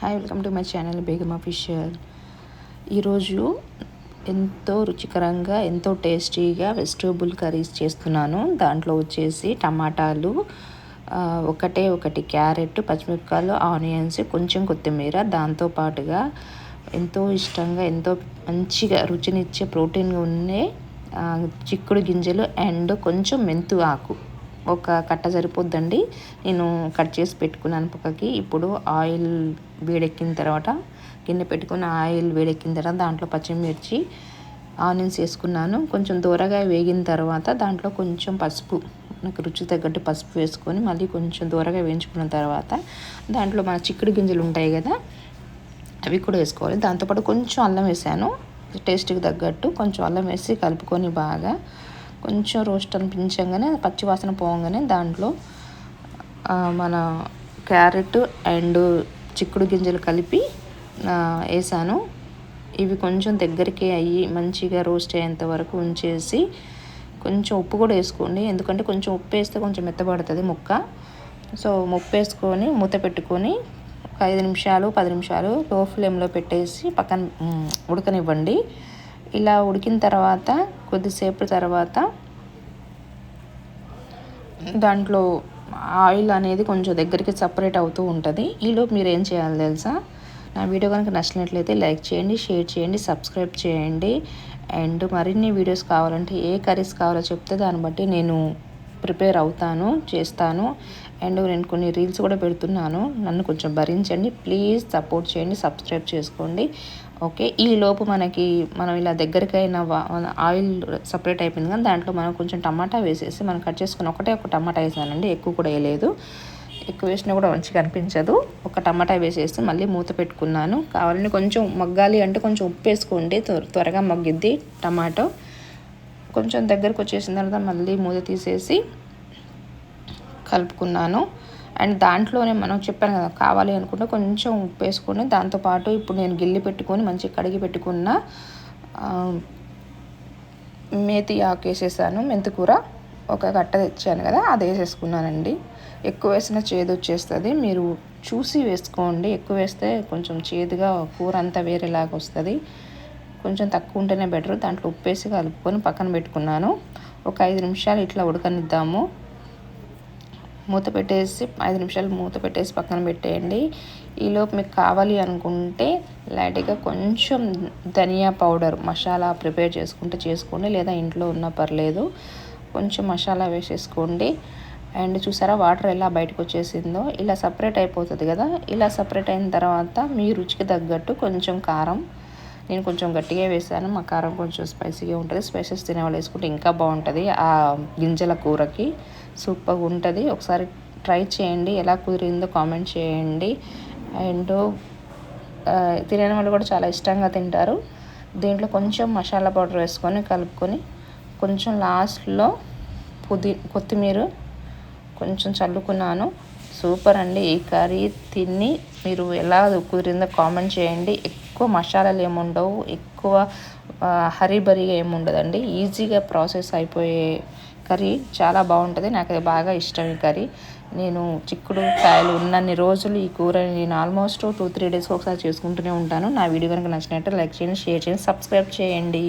Hi welcome to my channel Begum official ఈరోజు ఎంతో రుచికరంగా ఎంతో టేస్టీగా వెజిటేబుల్ కర్రీస్ చేస్తున్నాను. దాంట్లో వచ్చేసి టమాటాలు ఒకటే ఒకటి క్యారెట్ పచ్చిమిరపకాయలు ఆనియన్స్ కొంచెం కొత్తిమీర. దాంతోపాటుగా ఎంతో ఇష్టంగా ఎంతో మంచిగా రుచినిచ్చే ప్రోటీన్ ఉండే చిక్కుడు గింజలు అండ్ కొంచెం మెంతు ఆకు ఒక కట్ట సరిపోద్దండి. నేను కట్ చేసి పెట్టుకున్నాను పక్కకి. ఇప్పుడు ఆయిల్ వేడెక్కిన తర్వాత గిన్నె పెట్టుకున్న ఆయిల్ వేడెక్కిన తర్వాత దాంట్లో పచ్చిమిర్చి ఆనియన్స్ వేసుకున్నాను. కొంచెం దూరగా వేగిన తర్వాత దాంట్లో కొంచెం పసుపు నాకు రుచి తగ్గట్టు పసుపు వేసుకొని మళ్ళీ కొంచెం దూరగా వేయించుకున్న తర్వాత దాంట్లో మన చిక్కుడు గింజలు ఉంటాయి కదా అవి కూడా వేసుకోవాలి. దాంతోపాటు కొంచెం అల్లం వేసాను. టేస్ట్కి తగ్గట్టు కొంచెం అల్లం వేసి కలుపుకొని బాగా కొంచెం రోస్ట్ అనిపించగానే పచ్చివాసన పోగానే దాంట్లో మన క్యారెట్ అండ్ చిక్కుడు గింజలు కలిపి వేసాను. ఇవి కొంచెం దగ్గరికి అయ్యి మంచిగా రోస్ట్ అయ్యేంత వరకు ఉంచేసి కొంచెం ఉప్పు కూడా వేసుకోండి. ఎందుకంటే కొంచెం ఉప్పు వేస్తే కొంచెం మెత్తబడుతుంది ముక్క. సో ఉప్పు వేసుకొని మూత పెట్టుకొని ఒక ఐదు నిమిషాలు పది నిమిషాలు లో ఫ్లేమ్లో పెట్టేసి పక్కన ఉడకనివ్వండి. ఇలా ఉడికిన తర్వాత కొద్దిసేపు తర్వాత దాంట్లో ఆయిల్ అనేది కొంచెం దగ్గరికి సపరేట్ అవుతూ ఉంటుంది. ఈలోపు మీరు ఏం చేయాలి తెలుసా? నా వీడియో కనుక నచ్చినట్లయితే లైక్ చేయండి షేర్ చేయండి సబ్స్క్రైబ్ చేయండి. అండ్ మరిన్ని వీడియోస్ కావాలంటే ఏ కర్రీస్ కావాలో చెప్తే దాన్ని బట్టి నేను ప్రిపేర్ అవుతాను చేస్తాను. అండ్ నేను కొన్ని రీల్స్ కూడా పెడుతున్నాను. నన్ను కొంచెం భరించండి. ప్లీజ్ సపోర్ట్ చేయండి సబ్స్క్రైబ్ చేసుకోండి. ఓకే ఈ లోపు మనకి మనం ఇలా దగ్గరికైన ఆయిల్ సపరేట్ అయిపోయింది కానీ దాంట్లో మనం కొంచెం టమాటా వేసేసి మనం కట్ చేసుకుని ఒకటే ఒక టమాటా వేసానండి ఎక్కువ కూడా వేయలేదు. ఎక్కువ వేసినా కూడా మంచిగా అనిపించదు. ఒక టమాటా వేసేసి మళ్ళీ మూత పెట్టుకున్నాను. కావాలని కొంచెం మగ్గాలి అంటే కొంచెం ఉప్పు వేసుకోండి త్వరగా మగ్గిద్ది టమాటో. కొంచెం దగ్గరకు వచ్చేసిన తర్వాత మళ్ళీ మూత తీసేసి కలుపుకున్నాను. అండ్ దాంట్లోనే మనం చెప్పాను కదా కావాలి అనుకుంటే కొంచెం ఉప్పు వేసుకొని దాంతోపాటు ఇప్పుడు నేను గిల్లి పెట్టుకొని మంచిగా కడిగి పెట్టుకున్న మేతి ఆకు వేసేసాను. మెంతికూర ఒక గట్ట తెచ్చాను కదా అది వేసేసుకున్నానండి. ఎక్కువ వేసిన చేదు వచ్చేస్తుంది. మీరు చూసి వేసుకోండి. ఎక్కువ వేస్తే కొంచెం చేదుగా కూర అంతా వేరేలాగా వస్తుంది. కొంచెం తక్కువ ఉంటేనే బెటర్. దాంట్లో ఉప్పు వేసి కలుపుకొని పక్కన పెట్టుకున్నాను. ఒక ఐదు నిమిషాలు ఇట్లా ఉడకనిద్దాము. మూత పెట్టేసి ఐదు నిమిషాలు మూత పెట్టేసి పక్కన పెట్టేయండి. ఈలోపు మీకు కావాలి అనుకుంటే లైట్గా కొంచెం ధనియా పౌడర్ మసాలా ప్రిపేర్ చేసుకుంటే చేసుకోండి లేదా ఇంట్లో ఉన్న పర్లేదు. కొంచెం మసాలా వేసేసుకోండి. అండ్ చూసారా వాటర్ ఎలా బయటకు వచ్చేసిందో? ఇలా సపరేట్ అయిపోతుంది కదా? ఇలా సపరేట్ అయిన తర్వాత మీ రుచికి తగ్గట్టు కొంచెం కారం నేను కొంచెం గట్టిగా వేసాను. మా కారం కొంచెం స్పైసీగా ఉంటుంది. స్పైసెస్ తినేవాళ్ళు వేసుకుంటే ఇంకా బాగుంటుంది. ఆ గింజల కూరకి సూపర్గా ఉంటుంది. ఒకసారి ట్రై చేయండి. ఎలా కుదిరిందో కామెంట్ చేయండి. అండ్ తినే వాళ్ళు కూడా చాలా ఇష్టంగా తింటారు. దీంట్లో కొంచెం మసాలా పౌడర్ వేసుకొని కలుపుకొని కొంచెం లాస్ట్లో పుదీ కొత్తిమీర కొంచెం చల్లుకున్నాను. సూపర్ అండి. ఈ కర్రీ తిని మీరు ఎలా కుదిరిందో కామెంట్ చేయండి. ఎక్కువ మసాలాలు ఏముండవు ఎక్కువ హరీబరీగా ఏముండదండి ఈజీగా ప్రాసెస్ అయిపోయే కర్రీ చాలా బాగుంటుంది. నాకు బాగా ఇష్టం ఈ కర్రీ. నేను చిక్కుడు కాయలు ఉన్నన్ని రోజులు ఈ కూర నేను ఆల్మోస్ట్ టూ త్రీ డేస్కి ఒకసారి చేసుకుంటూనే ఉంటాను. నా వీడియో కనుక నచ్చినట్టు లైక్ చేయండి షేర్ చేయండి సబ్స్క్రైబ్ చేయండి.